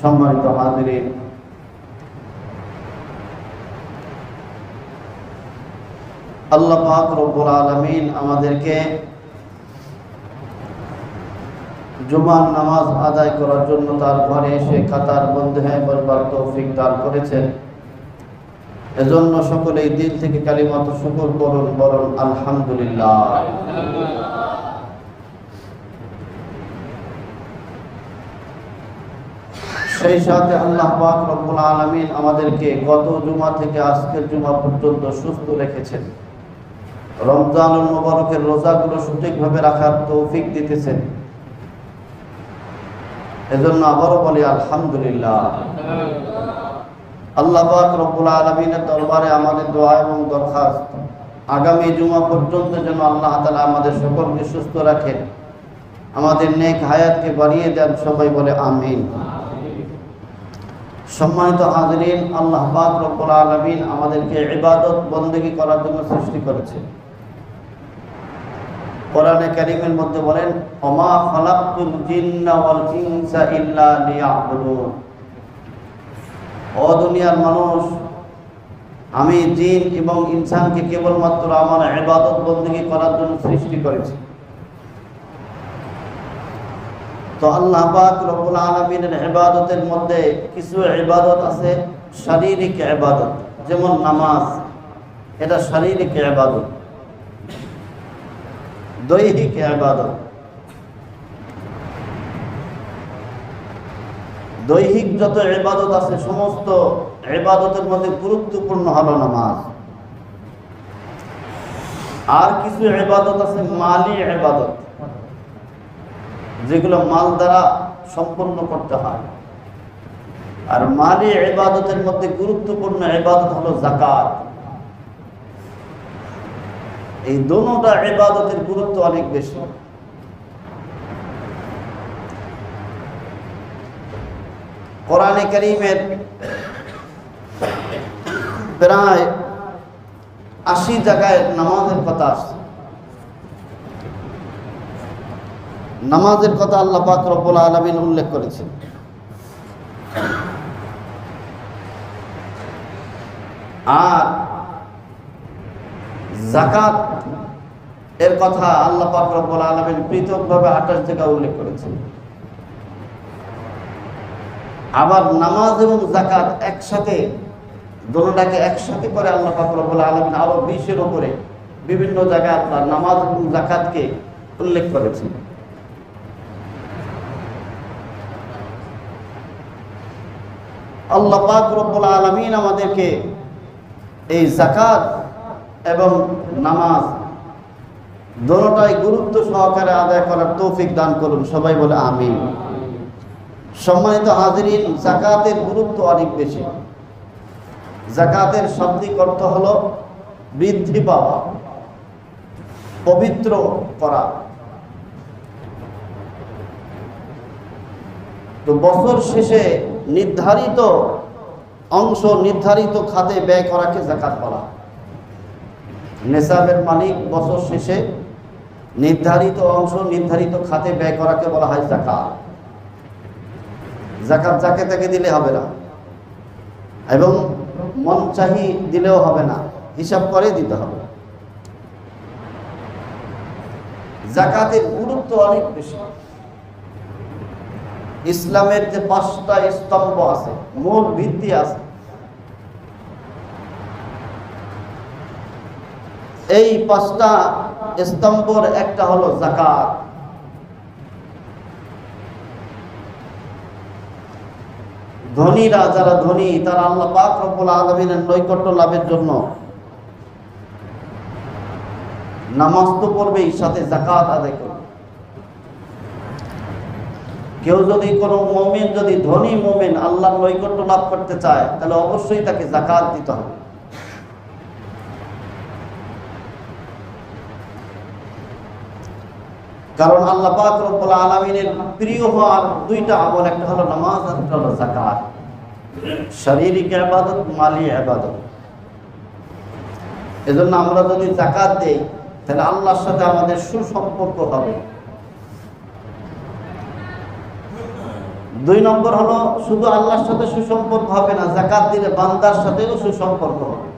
সম্মানিত হাজিরিন আল্লাহ পাক রব্বুল আলামিন আমাদেরকে জুমার নামাজ আদায় করার জন্য তার ঘরে এসে কাতার বন্ধ হয়ে বসবার তৌফিক দান করেছেন। এজন্য সকলেই দিল থেকে কালিমাত শুকর করুন বলুন আলহামদুলিল্লাহ। সেই সাথে আল্লাহ পাক রব্বুল আলামিন আমাদেরকে গত জুমা থেকে আজকের জুমা পর্যন্ত সুস্থ রেখেছেন। রমজানুল মোবারকের রোজাগুলো সঠিকভাবে রাখার তৌফিক দিতেছেন। এজন্য আবারও বলি, আলহামদুলিল্লাহ। আল্লাহ পাক রব্বুল আলামিনের দরবারে আমাদের দোয়া এবং দরখাস্ত, আগামী জুমা পর্যন্ত যেন আল্লাহ তাআলা আমাদের সকলকে সুস্থ রাখেন। আমাদের নেক হায়াতকে বাড়িয়ে দেন সবাই বলে আমিন। সম্মানিত হাজরিন, আল্লাহ রব্বুল আলামিন আমাদেরকে ইবাদত, বন্দেগী করার জন্য সৃষ্টি করেছে। কোরআনে কারীমের মধ্যে বলেন, ওমা খালাকতুল জিন্না ওয়াল ইনসা ইল্লা লিয়াবুদুন। ও দুনিয়ার মানুষ, আমি জিন এবং ইনসানকে কেবলমাত্র আমার ইবাদত, বন্দেগী করার জন্য সৃষ্টি করেছি। তো আল্লাহ পাক রব্বুল আলামিনের ইবাদতের মধ্যে কিছু ইবাদত আছে, শারীরিক ইবাদত, যেমন নামাজ, এটা শারীরিক ইবাদত। দৈহিক ইবাদত। দৈহিক যত ইবাদত আছে, সমস্ত ইবাদতের মধ্যে গুরুত্বপূর্ণ হলো নামাজ। আর কিছু ইবাদত আছে, মালি ইবাদত। যেগুলো মাল দ্বারা সম্পন্ন করতে হয়। আর মালি ইবাদতের মধ্যে গুরুত্বপূর্ণ ইবাদত হলো জাকাত এই দোনোটা ইবাদতের গুরুত্ব অনেক বেশি। কোরআনে করিমের প্রায় আশি জায়গায় নামাজের কথা আসছে। নামাজের কথা আল্লাহ পাক রব্বুল আলামিন উল্লেখ করেছেন। আর জাকাত এর কথা আল্লাহ পাক রব্বুল আলামিন পৃথকভাবে আঠাশ জায়গা উল্লেখ করেছেন। আবার নামাজ এবং জাকাত একসাথে দোনোটাকে একসাথে করে আল্লাহ পাক রব্বুল আলামিন আরও বিশের উপরে বিভিন্ন জায়গায় আপনার নামাজ এবং জাকাতকে উল্লেখ করেছেন। আল্লাহ পাক রব্বুল আলামিন আমাদেরকে এই জাকাত এবং নামাজ দোনোটাই গুরুত্ব সহকারে আদায় করার তৌফিক দান করুন। সবাই বলে আমিন। সম্মানিত হাজিরিন জাকাতের গুরুত্ব অনেক বেশি। জাকাতের শাব্দিক অর্থ হলো বৃদ্ধি পাওয়া, পবিত্র করা। তো বছর শেষে নির্ধারিত অংশ নির্ধারিত খাতে ব্যয় করাকে জাকাত বলা নেশাবের মালিক বছর শেষে নির্ধারিত অংশ নির্ধারিত খাতে ব্যয় করাকে বলা হয় জাকাত। জাকাত যাকে তাকে দিলে হবে না। এবং মন চাহি দিলেও হবে না। হিসাব করে দিতে হবে। জাকাতের গুরুত্ব অনেক বেশি। ইসলামের যে পাঁচটা স্তম্ভ আছে, মূল ভিত্তি আছে। এই পাঁচটা স্তম্ভর একটা হলো জাকাত ধনীরা যারা ধনী, তারা আল্লাহ পাক রব্বুল আলমিনের নৈকট্য লাভের জন্য নামাজ তো পড়বেই, সাথে জাকাত আদায় করবে। কেউ যদি কোনো মোমেন, যদি ধনী মোমেন আল্লাহর নৈকট্য লাভ করতে চায়, তাহলে অবশ্যই তাকে জাকাত দিতে হবে। কারণ আল্লাহ পাক রব্বুল আলামিনের প্রিয় হওয়ার দুইটা আমল, একটা হলো নামাজ আর একটা হলো যাকাত। শারীরিক ইবাদত, মালি ইবাদত। এজন্য আমরা যদি যাকাত দেই, তাহলে আল্লাহর সাথে আমাদের সুসম্পর্ক হবে। দুই নম্বর হলো, শুধু আল্লাহর সাথে সুসম্পর্ক হবে না জাকাত দিলে বান্দার সাথেও সুসম্পর্ক হবে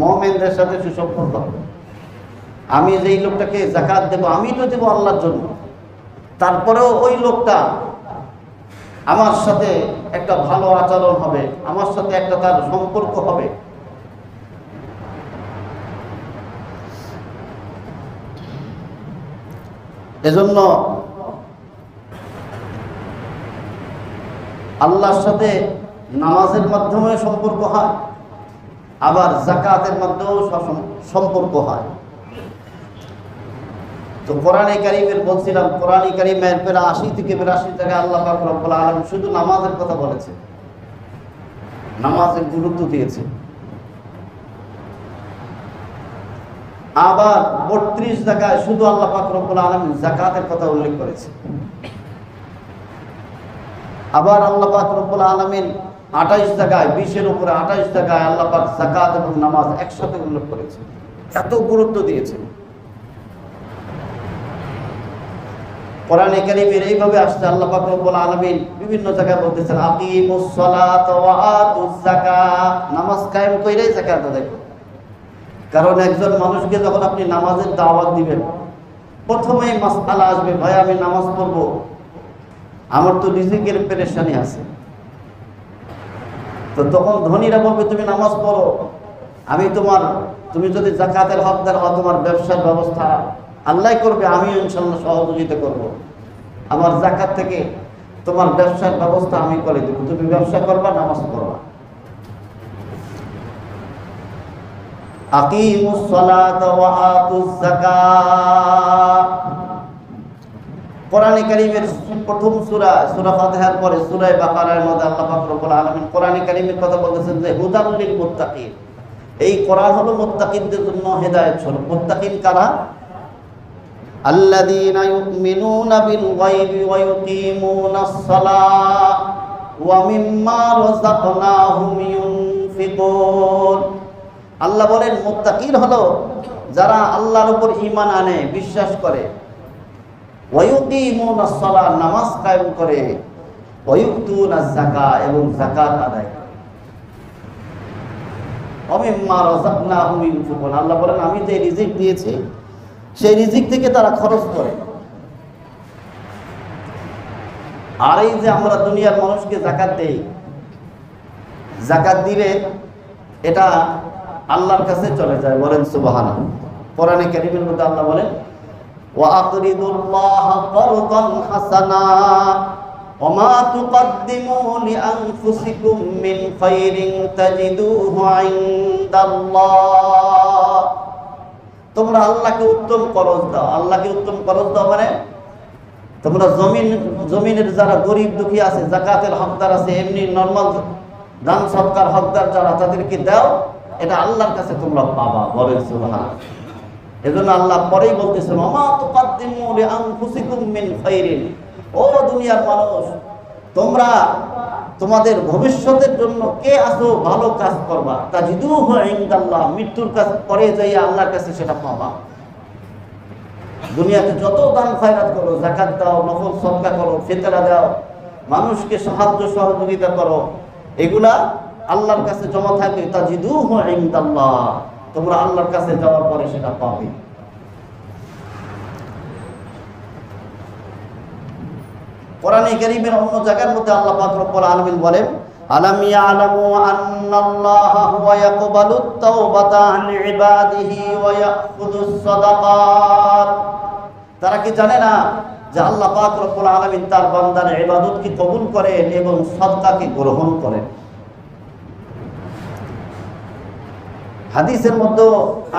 মোহামেনদের সাথে সুসম্পর্ক হবে। আমি যেই লোকটাকে জাকাত দেব, আমি তো দেবো আল্লাহর জন্য। তারপরেও ওই লোকটা আমার সাথে একটা ভালো আচরণ হবে, আমার সাথে একটা তার সম্পর্ক হবে। এজন্য আল্লাহর সাথে নামাজের মাধ্যমে সম্পর্ক হয়, আবার জাকাতের মাধ্যমেও সম্পর্ক হয়। তো কোরআনে কারিমের বলছিলাম, কোরআনে কারিমের প্রায় আশি থেকে বিরাশি জায়গায় আল্লাহ রব্বুল আলামিন শুধু নামাজের কথা বলেছে। নামাজের গুরুত্ব দিয়েছে। আবার বত্রিশ জায়গায় শুধু আল্লাহ রব্বুল আলামিন জাকাতের কথা উল্লেখ করেছে। আবার আল্লাহ পাক রব্বুল আলামিন আঠাইশ টাকায় বিশের উপরে আঠাইশ জায়গায় আল্লাহ পাক জাকাত এবং নামাজ একসাথে উল্লেখ করেছে এত গুরুত্ব দিয়েছে কোরআনে কারিমের এইভাবে আসছে বিভিন্ন জায়গায় নামাজ কারণ একজন মানুষকে যখন আপনি নামাজের দাওয়াত দিবেন, প্রথমেই মাসআলা আসবে, ভাই, আমি নামাজ পড়ব। আমার তো রিজিকের পেরেশানি আছে। তো তখন ধনীরা বলবে, তুমি নামাজ পড়ো। আমি তোমার, তুমি যদি জাকাতের হকদার হও তোমার ব্যবসার ব্যবস্থা আল্লাহ করবে আমি ইনশাল্লাহ সহযোগিতা করব। আমার জাকাত থেকে তোমার ব্যবসার ব্যবস্থা আমি করে দেবো। তুমি ব্যবসা করবা, নামাজ পড়বা। আকিমুস সালাতা ওয়া আতুজ যাকাত। কোরআনে কারিমের প্রথম সুরা সুরা ফাতেহার পরে সুরায় বাকারার মধ্যে আল্লাহ ফাকরুল আলমিন কোরআনে কারিমের কথা বলতেছেন যে হুদাউলিল মোত্তাকির এই কোরআন হলো মোত্তাকিনদের জন্য হেদায়েত স্বরূপ। মোত্তাকিন কারা? الذين يؤمنون بالغيب ويقيمون الصلاة ومما رزقناهم ينفقون আল্লাহ বলেন মুত্তাকির হলো যারা আল্লাহর উপর ইমান আনে, বিশ্বাস করে। নামাজ কায়েম করে। এবং যাকাত আদায় আল্লাহ বলেন, আমি যে রিজিক দিয়েছি, সেই রিজিক থেকে তারা খরচ করে। আর এই যে আমরা দুনিয়ার মানুষকে জাকাত দেই জাকাত দিলে এটা আল্লাহর কাছে চলে যায়, বলেন সুবহানা কোরআনে কারিমের মধ্যে আল্লাহ বলেন وأقرضوا الله قرضا حسنا وما تقدموا لأنفسكم من خير تجدوه عند الله তোমরা আল্লাহকে উত্তম করজ দাও আল্লাহকে উত্তম করজ দাও মানে তোমরা জমিন জমিনের যারা গরিব দুঃখী আছে জাকাতের হকদার আছে এমনি নর্মাল দান সৎকার হকদার যারা তাদেরকে দাও এটা আল্লাহর কাছে তোমরা পাবা বলেন সুবহান এজন্য আল্লাহ পরেই বলতেছেন তুকাদ্দিমু লিআনফুসিকুম মিন ও দুনিয়ার মানুষ, তোমরা তোমাদের ভবিষ্যতের জন্য কে আসো ভালো কাজ করবা? তাজিদুহু ইনদাল্লাহ, মৃত্যুর কাছ পরে যাই আল্লাহর কাছে সেটা পাবা। দুনিয়াতে যত দান খয়রাত করো জাকাত দাও, নফল সদকা করো ফিতরা দাও, মানুষকে সাহায্য সহযোগিতা করো, এগুলা আল্লাহর কাছে জমা থাকে থাকবে। তাজিদুহু ইনদাল্লাহ। তোমরা আল্লাহর কাছে যাওয়ার পরে সেটা পাবে। কোরআনে কারীমের অন্য জায়গার মধ্যে আল্লাহ পাক রব্বুল আলামিন বলেন, আলাম ইয়ালামু হুয়া তাওবাতা আন ইবাদিহি ওয়া সাদাকাত তারা কি জানে না যে আল্লাহ পাক রব্বুল আলামিন তার বান্দার ইবাদতকে কবুল করেন এবং সদকাকে গ্রহণ করেন? হাদিসের মধ্যে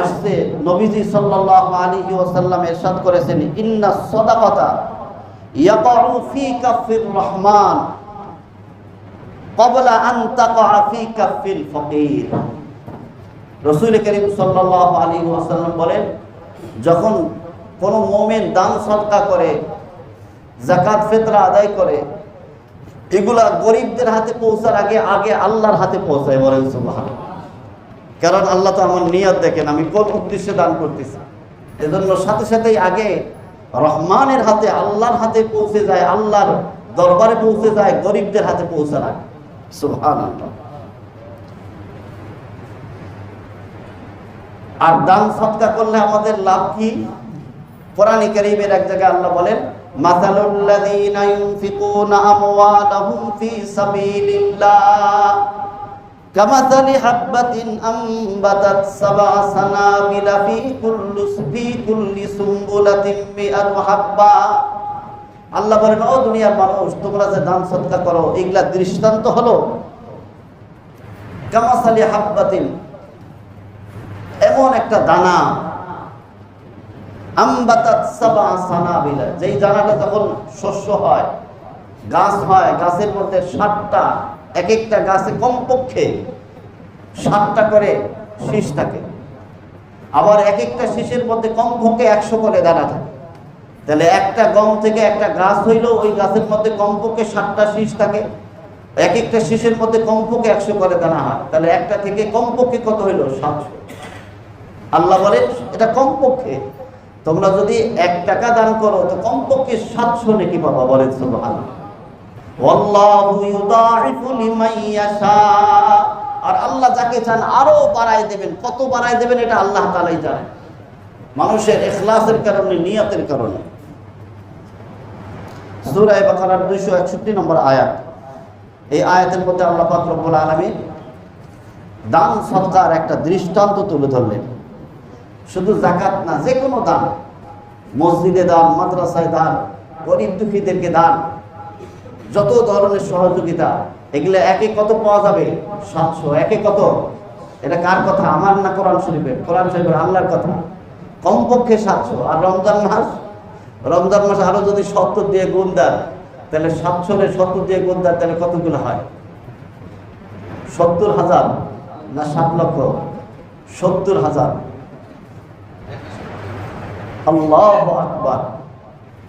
আসছে, নবীজি সাল্লাল্লাহু আলাইহি ওয়াসাল্লাম ইরশাদ করেছেন, ইন্না সাদাকাতা ইয়াকাউ ফি কাফির রহমান তাকা ফি কাফিল ফকির। রাসূল করিম সাল্লাল্লাহু আলাইহি ওয়াসাল্লাম বলেন, যখন কোন মুমিন দান সদকা করে, যাকাত, ফিতরা আদায় করে, এগুলা গরিবদের হাতে পৌঁছার আগে আগে আল্লাহর হাতে পৌঁছায় বলেন সুবহানাল্লাহ। কারণ আল্লাহ তো আমার নিয়ত দেখেন, আমি কোন উদ্দেশ্যে দান করতেছি? এজন্য সাথে সাথেই আগে রহমানের হাতে, আল্লাহর হাতে পৌঁছে যায়, আল্লাহর দরবারে পৌঁছে যায়, গরিবদের হাতে পৌঁছে না। সুবহানাল্লাহ। আর দান সৎকা করলে আমাদের লাভ কি? কোরআনে কারীমের এক জায়গায় আল্লাহ বলেন, মাসালুল্লাযীনা ইউনফিকুনা আমওয়ালাহুম ফি সাবিলিল্লাহ। কামাসালি হাববাতিন আম্বাতাত সাবআ সানাবিলা ফি কুল্লি ফি কুল্লি সুম্বুলাতিন মিআতু হাব্বা আল্লাহ বলেন, ও দুনিয়ার মানুষ, তোমরা যে দান সৎকা করো, এগুলা দৃষ্টান্ত হলো কামাসালি হাববাতিন। এমন একটা দানা। আম্বাতাত সাবা সানাবিলা। যেই দানাটা যখন শস্য হয়, গাছ হয়, গাছের মধ্যে ষাটটা এক একটা গাছে কমপক্ষে সাতটা করে শীষ থাকে। আবার এক একটা শীষের মধ্যে কমপক্ষে একশো করে দানা থাকে। তাহলে একটা গম থেকে একটা গাছ হইল ওই গাছের মধ্যে কমপক্ষে সাতটা শীষ থাকে। এক একটা শীষের মধ্যে কমপক্ষে একশো করে দানা হয়। তাহলে একটা থেকে কমপক্ষে কত হইল? সাতশো। আল্লাহ বলে এটা কমপক্ষে। তোমরা যদি এক টাকা দান করো, তো কমপক্ষে সাতশো নাকি পাবা বলেন সুবহানাল্লাহ। আর আল্লাহ যাকে চান আরও বাড়ায় দেবেন। কত বাড়ায় দেবেন এটা আল্লাহ তাআলাই জানেন মানুষের ইখলাসের কারণে, নিয়তের কারণে। সূরা বাকারার 261 নম্বর আয়াত। এই আয়াতের মধ্যে আল্লাহ পাক রব্বুল আলামিন দান সৎকার একটা দৃষ্টান্ত তুলে ধরলেন। শুধু জাকাত না যে কোনো দান। মসজিদে দান, মাদ্রাসায় দান, গরিব দুঃখীদেরকে দান যত ধরনের সহযোগিতা, এগুলো একে কত পাওয়া যাবে? সাতশো। একে কত? এটা কার কথা? আমার না কোরআন শরীফের? কোরআন শরীফের আল্লাহর কথা। কমপক্ষে সাতশো। আর রমজান মাস? রমজান মাস আরও যদি সত্তর দিয়ে গুণ দেন, তাহলে সাতশো সত্তর দিয়ে গুণ দেন, তাহলে কতগুলো হয়? সত্তর হাজার না সাত লক্ষ? সত্তর হাজার। আল্লাহ আকবার।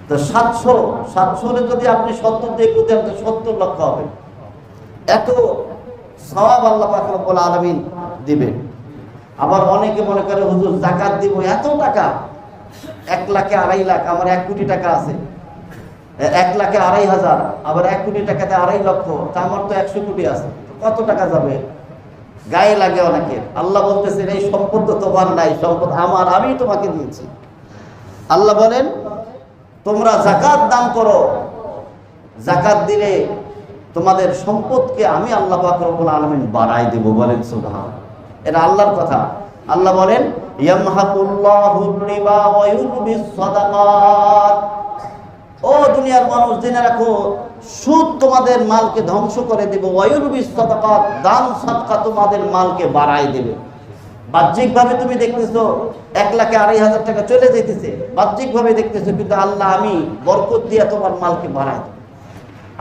তো সাতশো সাতশো যদি আপনি সত্তর দিয়ে তো সত্তর লক্ষ হবে। এত সবাব আল্লাহ পাকরবুল আলমিন দিবেন। আবার অনেকে মনে করে, হুজুর, জাকাত দিব, এত টাকা? এক লাখে আড়াই লাখ, আমার এক কোটি টাকা আছে। এক লাখে আড়াই হাজার, আবার এক কোটি টাকাতে আড়াই লক্ষ, তা আমার তো একশো কোটি আছে। কত টাকা যাবে? গায়ে লাগে অনেকের। আল্লাহ বলতেছেন, এই সম্পদ তো তোমার নাই, সম্পদ আমার, আমি তোমাকে দিয়েছি। আল্লাহ বলেন তোমরা জাকাত দান করো। জাকাত দিলে তোমাদের সম্পদকে আমি আল্লাহ পাক রব্বুল আলামিন বাড়াই দেব বলেন সুবহান। এটা আল্লাহর কথা। আল্লাহ বলেন ও দুনিয়ার মানুষ, জেনে রাখো, সুদ তোমাদের মালকে ধ্বংস করে দেবে। দান সাদকা তোমাদের মালকে বাড়াই দেবে। বাহ্যিকভাবে তুমি দেখতেছো এক লাখে আড়াই হাজার টাকা চলে যেতেছে বাহ্যিকভাবে দেখতেছো কিন্তু আল্লাহ আমি বরকত দিয়ে তোমার মালকে বাড়াই।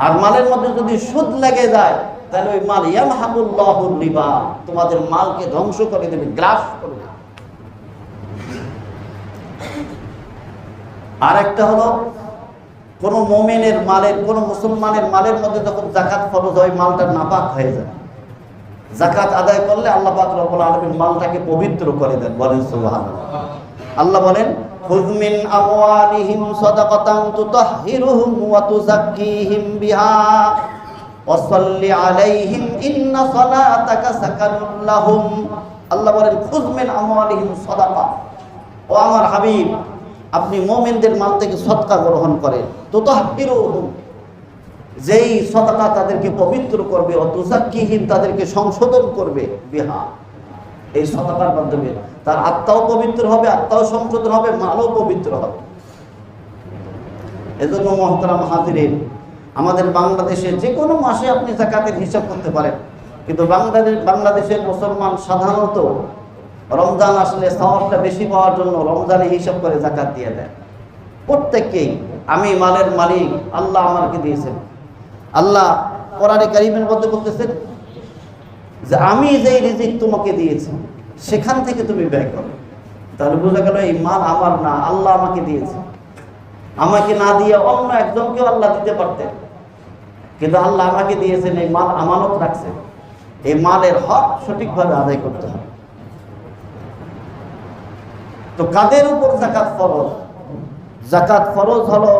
আর মালের মধ্যে যদি সুদ লেগে যায়, তাহলে ওই মাল ইয়ামহাবুল্লাহুর রিবা, তোমাদের মালকে ধ্বংস করে দেবে, গ্রাস করে আর একটা হলো, কোন মোমেনের মালের, কোন মুসলমানের মালের মধ্যে যখন জাকাত ফরজ হয়, মালটা নাপাক হয়ে যায় জাকাত আদায় করলে আল্লাহ পাক রব্বুল আলামিন মালটাকে পবিত্র করে দেন, বলেন সুবহানাল্লাহ। আল্লাহ বলেন, খুয মিন আমওয়ালিহিম সাদাকাতান তুতাহহিরুহুম ওয়া তুযাক্কিহিম বিহা ওয়া সাল্লি আলাইহিম ইন্না সালাতাকা সাকানুল লাহুম। আল্লাহ বলেন, খুয মিন আমওয়ালিহিম সাদাকা। ও আমার হাবিব, আপনি মোমেনদের মাল থেকে সৎকা গ্রহণ করেন, তুতাহহিরুহুম। যেই সততা তাদেরকে পবিত্র করবে অতুজাক্কিহীন তাদেরকে সংশোধন করবে, বিহা। এই সততার মাধ্যমে তার আত্মাও পবিত্র হবে, আত্মাও সংশোধন হবে, মালও পবিত্র হবে। এজন্য মহতরাম হাজিরেন, আমাদের বাংলাদেশে যে কোনো মাসে আপনি জাকাতের হিসাব করতে পারেন। কিন্তু বাংলাদেশ বাংলাদেশের মুসলমান সাধারণত রমজান আসলে সওয়াবটা বেশি পাওয়ার জন্য রমজানে হিসাব করে জাকাত দিয়ে দেয়। প্রত্যেককেই, আমি মালের মালিক, আল্লাহ আমাকে দিয়েছেন। আল্লাহ কোরআনে কারিমের মধ্যে বলতেছেন যে আমি যেই রিজিক তোমাকে দিয়েছি, সেখান থেকে তুমি ব্যয় করো। তাহলে বোঝা গেল এই মাল আমার না, আল্লাহ আমাকে দিয়েছে। আমাকে না দিয়ে অন্য একজনকেও আল্লাহ দিতে পারতেন। কিন্তু আল্লাহ আমাকে দিয়েছেন, এই মাল আমানত রাখছে। এই মালের হক সঠিকভাবে আদায় করতে হবে। তো কাদের উপর জাকাত ফরজ? জাকাত ফরজ হলো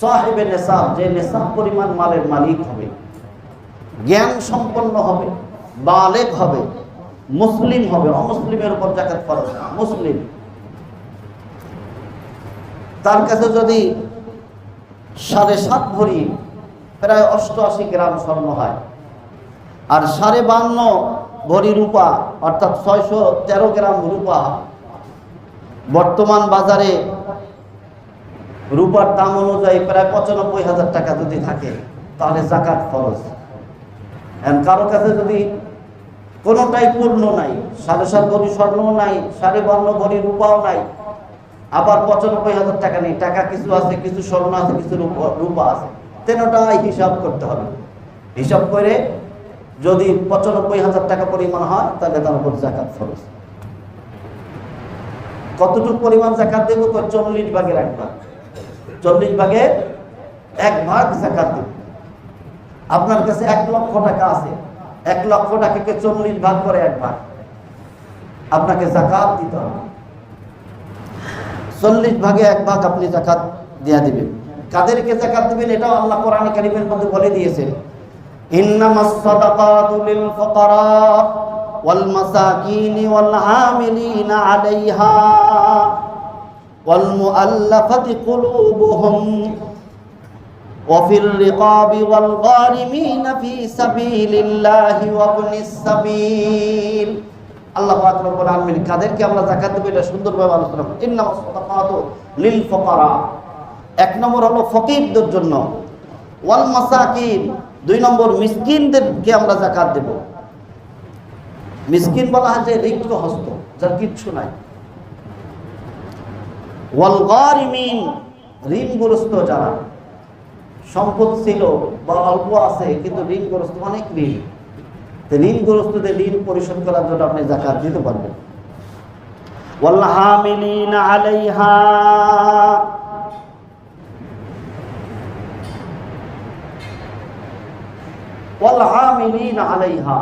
সাহেবে নেশাব যে নেশাব পরিমাণ মালের মালিক হবে জ্ঞান সম্পন্ন হবে বালেক হবে মুসলিম হবে অমুসলিমের উপর জাকাত ফরজ না, মুসলিম। তার কাছে যদি সাড়ে সাত ভরি প্রায় অষ্টআশি গ্রাম স্বর্ণ হয় আর সাড়ে বান্ন ভরি রূপা অর্থাৎ ছয়শো তেরো গ্রাম রূপা বর্তমান বাজারে রূপার দাম অনুযায়ী প্রায় পঁচানব্বই হাজার টাকা যদি থাকে, তাহলে জাকাত এখন কারও কাছে যদি কোনোটাই পূর্ণ নাই সাড়ে সাত ভরি স্বর্ণও নাই, সাড়ে বান্ন ভরি রূপাও নাই, আবার পঁচানব্বই হাজার টাকা নেই, টাকা কিছু আছে, কিছু স্বর্ণ আছে, কিছু রূপা আছে, তেনোটাই হিসাব করতে হবে। হিসাব করে যদি পঁচানব্বই হাজার টাকা পরিমাণ হয়, তাহলে তার উপর জাকাত ফরজ। কতটুকু পরিমাণ জাকাত দেবো চল্লিশ ভাগের এক ভাগ। চল্লিশ ভাগের এক ভাগ জাকাত দেব আপনার কাছে এক লক্ষ টাকা আছে। এক লক্ষ টাকাকে চল্লিশ ভাগ করে এক ভাগ। আপনাকে জাকাত দিতে হবে। চল্লিশ ভাগে এক ভাগ আপনি জাকাত দিয়া দিবেন। কাদেরকে জাকাত দিবেন এটাও আল্লাহ কোরআন কারিমের মধ্যে বলে দিয়েছেন। ইন্নামাস সাদাকাতু লিল ফুকারা ওয়াল মাসাকিন ওয়াল মুআল্লাফাতি কুলুবুহুম وفي الرقاب والغارمين في سبيل الله وابن السبيل আল্লাহ পাক রব্বুল আলামিন কাদেরকে আমরা যাকাত দেব এটা সুন্দরভাবে আলোচনা করি ইন্নামাস সাদাকাতু লিল ফুকারা এক নম্বর হলো ফকিরদের জন্য ওয়াল মাসাকিন দুই নম্বর মিসকিনদেরকে আমরা যাকাত দেব মিসকিন বলা হয় যে রিক্ত হস্ত যার কিচ্ছু নাই ওয়াল গারিমিন ঋণগ্রস্ত যারা সম্পদ ছিল বা অল্প আছে কিন্তু ঋণগ্রস্ত অনেক ঋণ তো ঋণগ্রস্তদের ঋণ পরিশোধ করার জন্য আপনি জাকাত দিতে পারবেন والحاملين عليها والحاملين عليها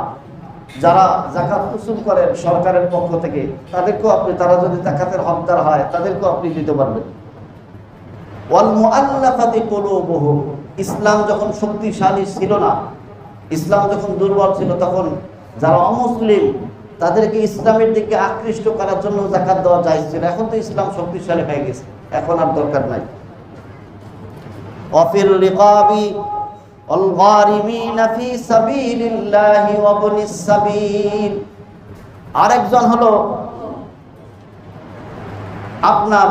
যারা জাকাত উসুল করেন সরকারের পক্ষ থেকে, তাদেরকেও আপনি, তারা যদি জাকাতের হকদার হয়, তাদেরকেও আপনি দিতে পারবেন। ইসলাম যখন শক্তিশালী ছিল না, ইসলাম যখন দুর্বল ছিল, তখন যারা অমুসলিম, তাদেরকে ইসলামের দিকে আকৃষ্ট করার জন্য জাকাত দেওয়া যায় ছিল। এখন তো ইসলাম শক্তিশালী হয়ে গেছে। এখন আর দরকার নাই। আরেকজন হলো আপনার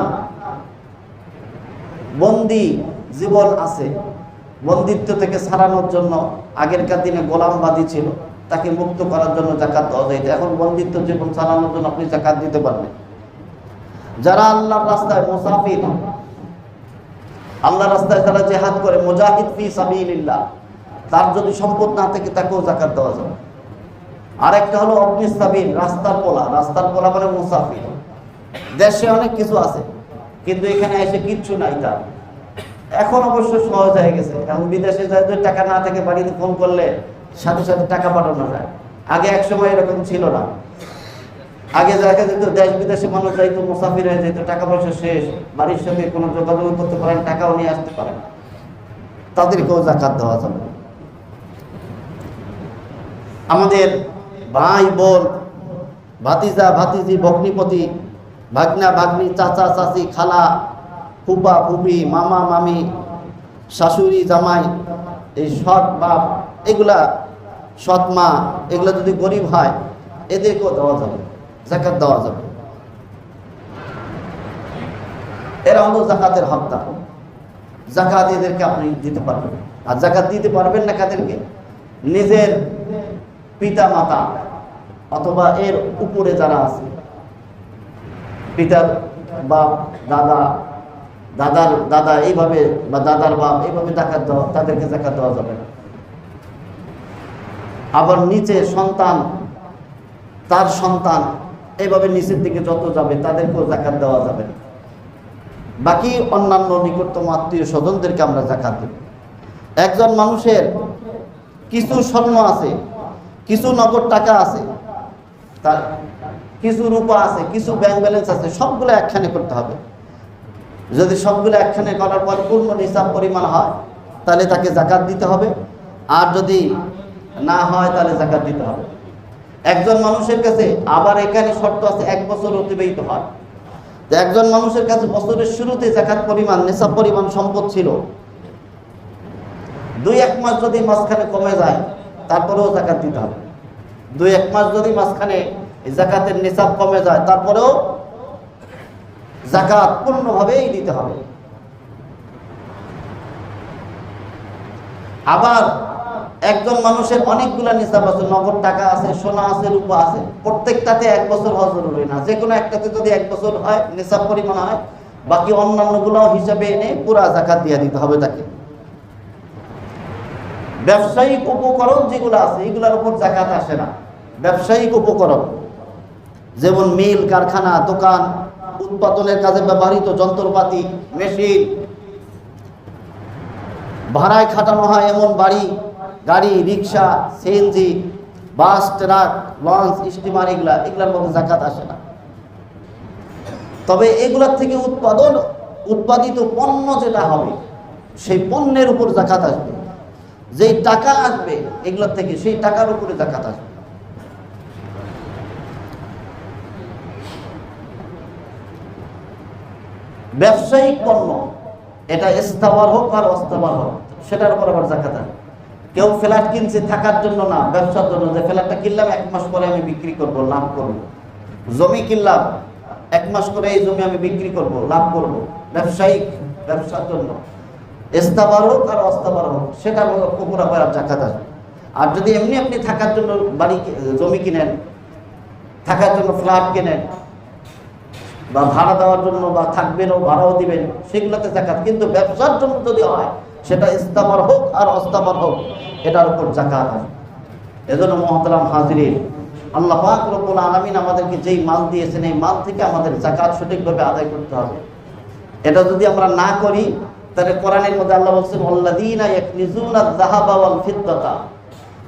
বন্দি জীবন আছে, বন্দিত্ব থেকে ছাড়ানোর জন্য আগেরকার দিনে গোলামবাদী ছিল, তাকে মুক্ত করার জন্য জাকাত দেওয়া যাইত এখন বন্দিত্ব জীবন চালানোর জন্য আপনি জাকাত দিতে পারবেন। যারা আল্লাহর রাস্তায় মুসাফির আল্লাহ রাস্তায় তারা জেহাদ করে, মুজাহিদ ফি সাবিলিল্লাহ। তার যদি সম্পদ না থাকে, তাকেও জাকাত দেওয়া যাবে। আরেকটা হলো অগ্নিস্তাবিল রাস্তার পোলা। রাস্তার পোলা মানে মুসাফির। দেশে অনেক কিছু আছে, কিন্তু এখানে এসে কিচ্ছু নাই তার। এখন অবশ্য সহজ হয়ে গেছে। এখন বিদেশে যাদের টাকা না থাকে, বাড়িতে ফোন করলে সাথে সাথে টাকা পাঠানো যায়। আগে এক সময় এরকম ছিল না। আগে দেখা যেত দেশ বিদেশে মানুষ যাইতো, মুসাফির হয়ে যেত, টাকা পয়সা শেষ, বাড়ির সঙ্গে কোনো যোগাযোগ করতে পারেন, টাকাও নিয়ে আসতে পারেন। তাদেরকেও জাকাত দেওয়া যাবে। আমাদের ভাই, বোন, ভাতিজা, ভাতিজি, ভগ্নিপতি, ভাগনা, ভাগ্নি, চাচা, চাচি, খালা, ফুপা, ফুপি, মামা, মামি, শাশুড়ি, জামাই, এই সৎ বাপ, এগুলা সৎ মা, এগুলো যদি গরিব হয়, এদেরকেও দেওয়া যাবে। জাকাত দেওয়া যাবে। এরা হলো জাকাতের হকদার। জাকাত এদেরকে আপনি দিতে পারবেন। আর জাকাত দিতে পারবেন না কাদেরকে? নিজের পিতা মাতা অথবা এর উপরে যারা আছে। পিতার বাপ, দাদা, দাদার, দাদা এইভাবে বা দাদার বাপ এইভাবে জাকাত দেওয়া, তাদেরকে জাকাত দেওয়া যাবে না। আবার নিচে সন্তান, তার সন্তান এইভাবে নিচের দিকে যত যাবে, তাদেরকেও জাকাত দেওয়া যাবে না। বাকি অন্যান্য নিকটতম আত্মীয় স্বজনদেরকে আমরা জাকাত দেব। একজন মানুষের কিছু স্বর্ণ আছে, কিছু নগদ টাকা আছে, তার কিছু রূপা আছে, কিছু ব্যাংক ব্যালেন্স আছে, সবগুলো একখানে করতে হবে। যদি সবগুলো একখানে করার পর পূর্ণ নিসাব পরিমাণ হয়, তাহলে তাকে জাকাত দিতে হবে। আর যদি না হয়, তাহলে জাকাত দিতে হবে। একজন মানুষের কাছে আবার এখানে শর্ত আছে, এক বছর অতিবাহিত হয় তো একজন মানুষের কাছে বছরের শুরুতে জাকাত পরিমাণ নেশাব পরিমাণ সম্পদ ছিল। দুই এক মাস যদি মাঝখানে কমে যায়, তারপরেও জাকাত দিতে হবে। দুই এক মাস যদি মাঝখানে জাকাতের নিসাব কমে যায়, তারপরেও জাকাত পূর্ণভাবেই দিতে হবে। আবার একজন মানুষের অনেকগুলা নিসাব আছে, নগদ টাকা আছে, সোনা আছে, রূপা আছে, প্রত্যেকটাতে এক বছর হওয়া জরুরি না। যে কোনো একটাতে যদি এক বছর হয়, নিসাব পরিমাণ হয়, বাকি অন্যান্যগুলো হিসাবে এনে পুরা জাকাত দিয়ে দিতে হবে তাকে। ব্যবসায়িক উপকরণ যেগুলো আছে, এগুলোর উপর জাকাত আসে না। ব্যবসায়িক উপকরণ, যেমন মিল, কারখানা, দোকান, উৎপাদনের কাজে ব্যবহৃত যন্ত্রপাতি, মেশিন, ভাড়ায় খাটানো হয় এমন বাড়ি গাড়ি, rickshaw CNG bus, truck, launch, steamer, এগুলা, এগুলার মধ্যে জাকাত আসে না। তবে এগুলার থেকে উৎপাদন, উৎপাদিত পণ্য যেটা হবে, সেই পণ্যের উপর জাকাত আসবে। যেই টাকা আসবে, এগুলোর থেকে সেই টাকার উপরে জাকাত আসবে। ব্যবসায়িক পণ্য, এটা স্থাবর হোক আর অস্থাবর হোক, সেটার উপর আবার জাকাত আসবে। কেউ ফ্ল্যাট কিনছে থাকার জন্য না, ব্যবসার জন্য, যে ফ্ল্যাটটা কিনলাম, এক মাস পরে আমি বিক্রি করব, লাভ করব। জমি কিনলাম, এক মাস করে এই জমি আমি বিক্রি করব, লাভ করব। ব্যবসায়িক, ব্যবসার জন্য। স্থাবর হোক আর অস্থাবর হোক সেটা পুকুর আবার জাকাত আসবে আর যদি এমনি আপনি থাকার জন্য বাড়ি জমি কিনেন, থাকার জন্য ফ্ল্যাট কেনেন, বা ভাড়া দেওয়ার জন্য বা থাকবেনও, ভাড়াও দিবেন, সেগুলোতে জাকাত। কিন্তু ব্যবসার জন্য যদি হয় সেটা ইস্তামার হোক আর অস্তামার হোক, এটার উপর জাকাত হয়। এজন্য মহতরাম হাজিরিন, আল্লাহ পাক আলামিন আমাদেরকে যেই মাল দিয়েছেন, এই মাল থেকে আমাদের জাকাত সঠিকভাবে আদায় করতে হবে। এটা যদি আমরা না করি, তাহলে কোরআনের মধ্যে আল্লাহ বলছেন আল্লাযীনা ইয়াকনিজুনা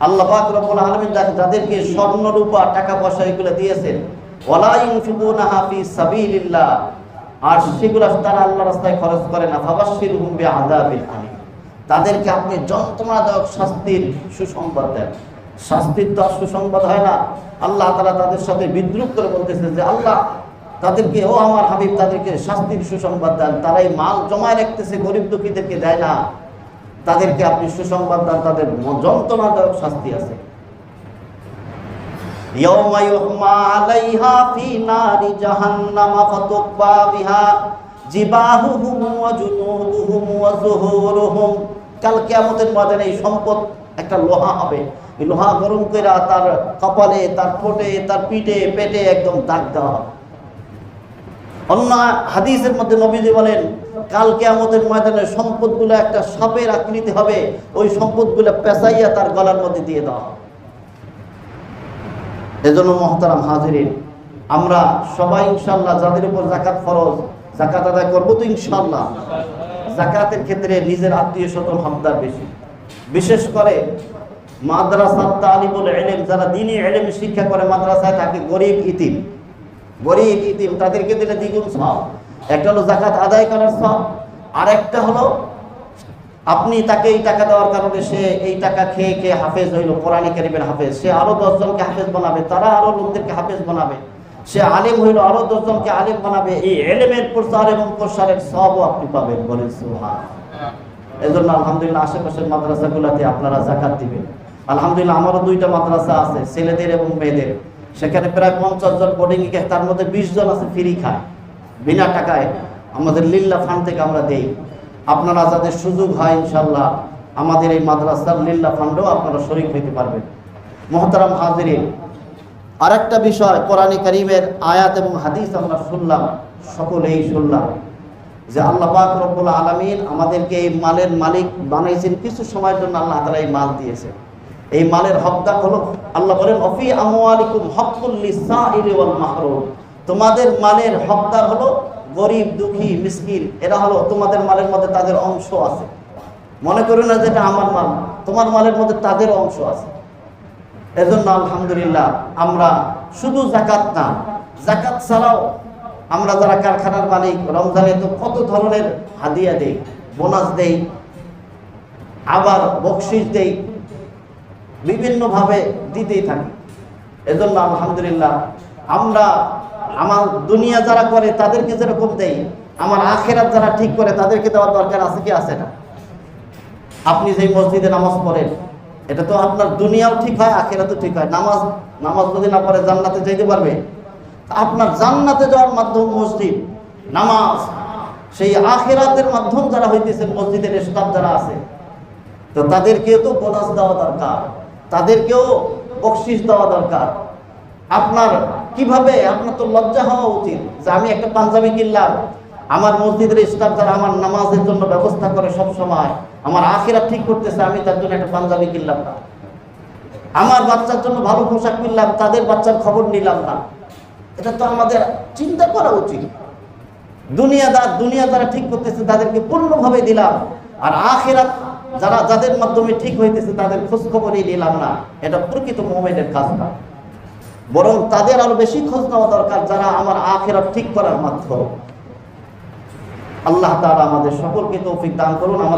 আল্লাহ পাক আলামিন যাদেরকে স্বর্ণ, রূপা, টাকা পয়সা এগুলো দিয়েছেন আর সেগুলো তারা আল্লাহ রাস্তায় খরচ করে না, ফাবাশশিরহুম বিআযাবিল আলীম। তাদেরকে আপনি যন্ত্রণাদায়ক শাস্তির সুসংবাদ দেন শাস্তির তো আর সুসংবাদ হয় না আল্লাহ তারা তাদের সাথে বিদ্রুপ করে বলতেছে যে আল্লাহ তাদেরকে ও আমার হাবিব তাদেরকে শাস্তির সুসংবাদ দেন তারাই মাল জমায় রাখতেছে গরিব দুঃখীদেরকে দেয় না তাদেরকে আপনি সুসংবাদ দেন তাদের ম- যন্ত্রণাদায়ক শাস্তি আছে يوم يحمى عليها في نار جهنم فتقبى بها জিবাহুহুম ওয়া জুনুবুহুম ওয়া যুহুরুহুম কাল কিয়ামতের ময়দানে এই সম্পদ, একটা লোহা হবে। এই লোহা গরম করে তার কপালে, তার ঠোঁটে, তার পিঠে, পেটে একদম দাগ দেওয়া হবে। অন্য হাদিসের মধ্যে নবীজি বলেন, কাল কেয়ামতের ময়দানে সম্পদগুলো একটা সাপের আকৃতি হবে, ওই সম্পদগুলো পেঁচাইয়া তার গলার মধ্যে দিয়ে দেওয়া এজন্য মহতারাম হাজিরিন, আমরা সবাই ইনশাল্লাহ যাদের উপর জাকাত ফরজ জাকাত আদায় করব তো ইনশাল্লাহ জাকাতের ক্ষেত্রে নিজের আত্মীয় স্বজন হকদার বেশি। বিশেষ করে মাদ্রাসা তালিবুল এলেম যারা দিনই এলেম শিক্ষা করে মাদ্রাসায় থাকে, গরিব ইতিম। গরিব ইতিম, তাদেরকে দিলে দ্বিগুণ সব একটা হলো জাকাত আদায় করার সব আর একটা হলো আপনি তাকে এই টাকা দেওয়ার কারণে সে এই টাকা খেয়ে খেয়ে হাফেজ হইল, কোরআনে কারিমের হাফেজ। সে আরও দশজনকে হাফেজ বানাবে, তারা আরও লোকদেরকে হাফেজ বানাবে। সে আলেম হইল আরও দশজনকে আলেম বানাবে। এই এলেমের প্রচার এবং প্রসারের সবও আপনি পাবেন বলেন সুহান এজন্য আলহামদুলিল্লাহ আশেপাশের মাদ্রাসাগুলোতে আপনারা জাকাত দিবেন। আলহামদুলিল্লাহ আমারও দুইটা মাদ্রাসা আছে ছেলেদের এবং মেয়েদের। সেখানে প্রায় পঞ্চাশ জন বোর্ডিং তার মধ্যে বিশ জন আছে ফ্রি খায় বিনা টাকায়। আমাদের লিল্লা ফান্ড থেকে আমরা দেই। আপনারা যাদের সুযোগ হয় ইনশাল্লাহ আমাদের এই মাদ্রাসার লিল্লা ফান্ডেও আপনারা শরিক হইতে পারবেন। মহতারাম হাজিরিন আরেকটা বিষয়, কোরআনে কারিমের আয়াত এবং হাদিস আমরা শুনলাম, সকলেই শুনলাম, যে আল্লাহ রব্বুল আলামিন আমাদেরকে এই মালের মালিক বানাইছেন কিছু সময়ের জন্য আল্লাহ তাআলা এই মাল দিয়েছে। এই মালের হকদার হলো, আল্লাহ বলেন অফি লিসাইলি ওয়াল তোমাদের মালের হকদার হলো গরিব, দুঃখী, মিসকিন, এরা হলো তোমাদের মালের মধ্যে তাদের অংশ আছে। মনে করো না যেটা আমার মাল, তোমার মালের মধ্যে তাদের অংশ আছে। এজন্য আলহামদুলিল্লাহ আমরা শুধু জাকাত না, জাকাত ছাড়াও আমরা যারা কারখানার মালিক, রমজানে তো কত ধরনের হাদিয়া দেই, বোনাস দেই, আবার বকশিস দেই, বিভিন্নভাবে দিতেই থাকি। এজন্য আলহামদুলিল্লাহ আমরা আমার দুনিয়া যারা করে তাদেরকে যেরকম দেই, আমার আখেরাত যারা ঠিক করে তাদেরকে দেওয়ার দরকার আছে কি আছে না? আপনি যেই মসজিদে নামাজ পড়েন এটা তো আপনার দুনিয়াও ঠিক হয়, আখেরাতও ঠিক হয়। নামাজ নামাজ যদি না পড়ে জান্নাতে যেতে পারবে? আপনার জান্নাতে যাওয়ার মাধ্যম মসজিদ, নামাজ। সেই আখেরাতের মাধ্যম যারা হইতেছে মসজিদের স্টাফ যারা আছে, তো তাদেরকেও তো বোনাস দেওয়া দরকার, তাদেরকেও বকশিস দেওয়া দরকার। আপনার কীভাবে? আপনার তো লজ্জা হওয়া উচিত যে আমি একটা পাঞ্জাবি কিনলাম, আমার মসজিদের স্টাফ যারা আমার নামাজের জন্য ব্যবস্থা করে সব সময় আমার আখেরা ঠিক করতেছে, আমি তার জন্য একটা পাঞ্জাবি কিনলাম না। আমার বাচ্চার জন্য ভালো পোশাক কিনলাম, তাদের বাচ্চার খবর নিলাম না। এটা তো আমাদের চিন্তা করা উচিত। দুনিয়াদার দুনিয়া যারা ঠিক করতেছে, তাদেরকে পূর্ণভাবে দিলাম। আর আখেরাত যারা, যাদের মাধ্যমে ঠিক হইতেছে, তাদের খোঁজ খবরই নিলাম না। এটা প্রকৃত মোমেন্টের কাজ না বরং তাদের আরও বেশি খোঁজ নেওয়া দরকার যারা আমার আখেরাত ঠিক করার মাধ্যম। আল্লাহ তারা আমাদের সকলকে তৌফিক দান করুন, আমাদের